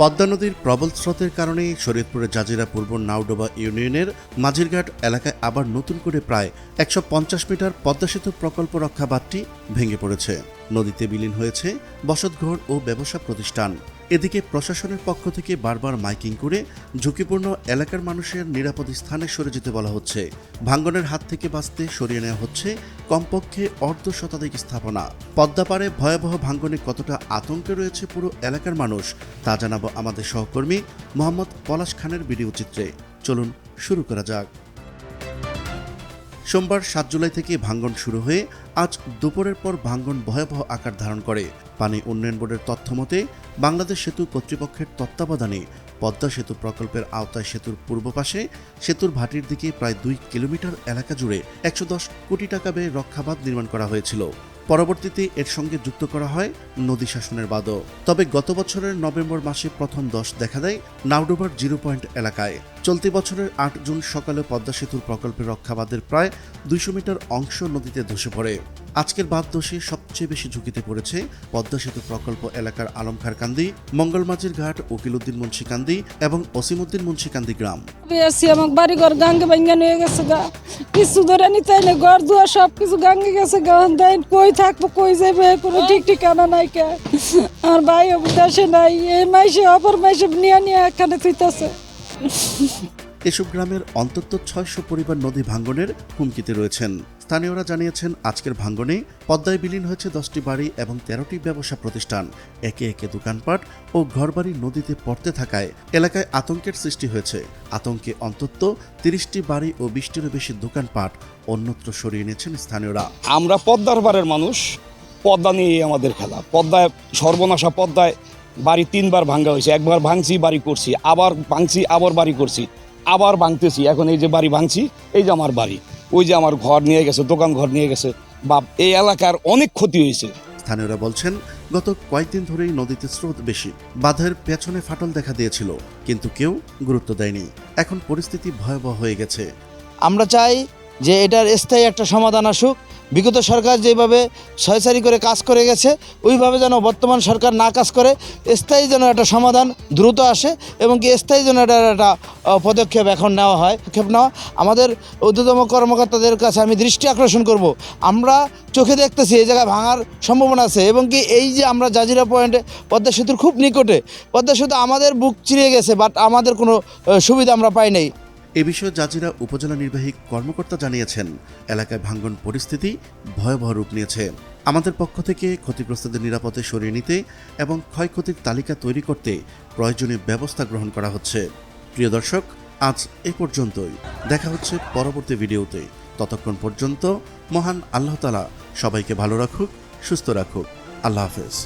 পদ্মা নদীর প্রবল স্রোতের কারণে শরীয়তপুরের জাজিরা পূর্ব নাওডোবা ইউনিয়নের মাঝিরঘাট এলাকায় আবার নতুন করে প্রায় একশো পঞ্চাশ মিটার পদ্মা সেতু প্রকল্প রক্ষা বাঁধটি ভেঙে পড়েছে। নদীতে বিলীন হয়েছে বসতঘর ও ব্যবসা প্রতিষ্ঠান। এদিকে প্রশাসনের পক্ষ থেকে বারবার মাইকিং করে ঝুঁকিপূর্ণ এলাকার মানুষের নিরাপদ স্থানে সরে যেতে বলা হচ্ছে। ভাঙ্গনের হাত থেকে বাঁচতে সরিয়ে নেওয়া হচ্ছে কমপক্ষে অর্ধ শতাধিক স্থাপনা। পদ্মাপাড়ে ভয়াবহ ভাঙ্গনে কতটা আতঙ্কে রয়েছে পুরো এলাকার মানুষ, তা জানাব আমাদের সহকর্মী মোহাম্মদ পলাশ খানের ভিডিও চিত্রে। চলুন শুরু করা যাক। সোমবার সাত জুলাই থেকে ভাঙ্গন শুরু হয়ে আজ দুপুরের পর ভাঙ্গন ভয়াবহ আকার ধারণ করে। পানি উন্নয়ন বোর্ডের তথ্য মতে বাংলাদেশ সেতু কর্তৃপক্ষের তত্ত্বাবধানে পদ্মা সেতু প্রকল্পের আওতায় সেতুর পূর্ব পাশে সেতুর ভাটির দিকে প্রায় দুই কিলোমিটার এলাকা জুড়ে একশো দশ কোটি টাকা ব্যয়ে রক্ষাবাদ নির্মাণ করা হয়েছিল। পরবর্তীতে এর সঙ্গে যুক্ত করা হয় নদী শাসনের বাদও। তবে গত বছরের নভেম্বর মাসে প্রথম দশ দেখা দেয় নাউডোবার জিরো পয়েন্ট এলাকায়। চলতি বছরের আট জুন সকালে পদ্মা সেতুর প্রকল্পের রক্ষাবাদের প্রায় দুইশো মিটার অংশ নদীতে ধসে পড়ে। আজকের বাদ দোষে সবচেয়ে বেশি ঝুঁকিতে পড়েছে পদ্মা সেতু প্রকল্প এলাকার আলমখার কান্দি মঙ্গলমাঝির ঘাট উকিলউদ্দিন মুন্সিকান্দি এবং অসিমুদ্দিন মুন্সিকান্দি গ্রাম। আমার বাড়ি ঘর গাঙ্গে ভাঙ্গা নিয়ে গেছে গা। কিছু ধরে নিতে না ঘর দুয়ার সব কিছু গাঙ্গে গেছে গা। দেন কই থাকব কই যাবে কোনো ঠিক ঠিকানা নাই কে? আর ভাই দেশে নাই এই মাইসে অপর মাইসে নিয়ে নিয়ে এখানে থুইতেছে। এসব গ্রামের অন্তত ছয়শো পরিবার নদী ভাঙ্গনের হুমকিতে রয়েছেন। স্থানীয়রা জানিয়েছেন, আজকের ভাঙ্গনে পদ্মায় বিলীন হয়েছে দশটি বাড়ি এবং তেরোটি ব্যবসা প্রতিষ্ঠান। একে একে দোকানপাট ও ঘরবাড়ি নদীতে পড়তে থাকায় এলাকায় আতঙ্কের সৃষ্টি হয়েছে। আতঙ্কে অন্তত তিরিশটি বাড়ি ও বিশটিরও বেশি দোকানপাট অন্যত্র সরিয়ে নিয়েছেন স্থানীয়রা। আমরা পদ্মার বারের মানুষ, পদ্মা নিয়ে আমাদের খেলা। পদ্মায় সর্বনাশা পদ্মায় বাড়ি তিনবার ভাঙ্গা হয়েছে। একবার ভাঙছি, বাড়ি করছি। আবার ভাঙছি, আবার বাড়ি করছি। আবার ভাঙতেছি। এখন এই যে বাড়ি ভাঙছি এই যে আমার বাড়ি। ওই যে আমার ঘর নিয়ে গেছে দোকান ঘর নিয়ে গেছে। বা এই এলাকার অনেক ক্ষতি হয়েছে। স্থানীয়রা বলছেন গত কয়েকদিন ধরেই নদীতে স্রোত বেশি। বাঁধের পেছনে ফাটল দেখা দিয়েছিল কিন্তু কেউ গুরুত্ব দেয়নি। এখন পরিস্থিতি ভয়াবহ হয়ে গেছে। আমরা চাই যে এটার স্থায়ী একটা সমাধান আসুক। বিগত সরকার যেভাবে ছয়সারি করে কাজ করে গেছে, ওইভাবে যেন বর্তমান সরকার না কাজ করে, স্থায়ী যেন একটা সমাধান দ্রুত আসে এবং কি স্থায়ী যেন একটা একটা পদক্ষেপ এখন নেওয়া হয়। পদক্ষেপ নেওয়া, আমাদের ঊর্ধ্বতম কর্মকর্তাদের কাছে আমি দৃষ্টি আকর্ষণ করব। আমরা চোখে দেখতেছি এই জায়গায় ভাঙার সম্ভাবনা আছে এবং কি এই যে আমরা জাজিরা পয়েন্টে, পদ্মা সেতুর খুব নিকটে, পদ্মা সেতু আমাদের বুক চিরিয়ে গেছে, বাট আমাদের কোনো সুবিধা আমরা পাই নাই। এ বিষয়ে জাজিরা উপজেলা নির্বাহী কর্মকর্তা জানিয়েছেন, এলাকায় ভাঙ্গন পরিস্থিতি ভয়াবহ রূপ নিয়েছে। আমাদের পক্ষ থেকে ক্ষতিগ্রস্তদের নিরাপদে সরিয়ে নিতে এবং ক্ষয়ক্ষতির তালিকা তৈরি করতে প্রয়োজনীয় ব্যবস্থা গ্রহণ করা হচ্ছে। প্রিয় দর্শক, আজ এ পর্যন্তই। দেখা হচ্ছে পরবর্তী ভিডিওতে। ততক্ষণ পর্যন্ত মহান আল্লাহ তালা সবাইকে ভালো রাখুক, সুস্থ রাখুক। আল্লাহ হাফেজ।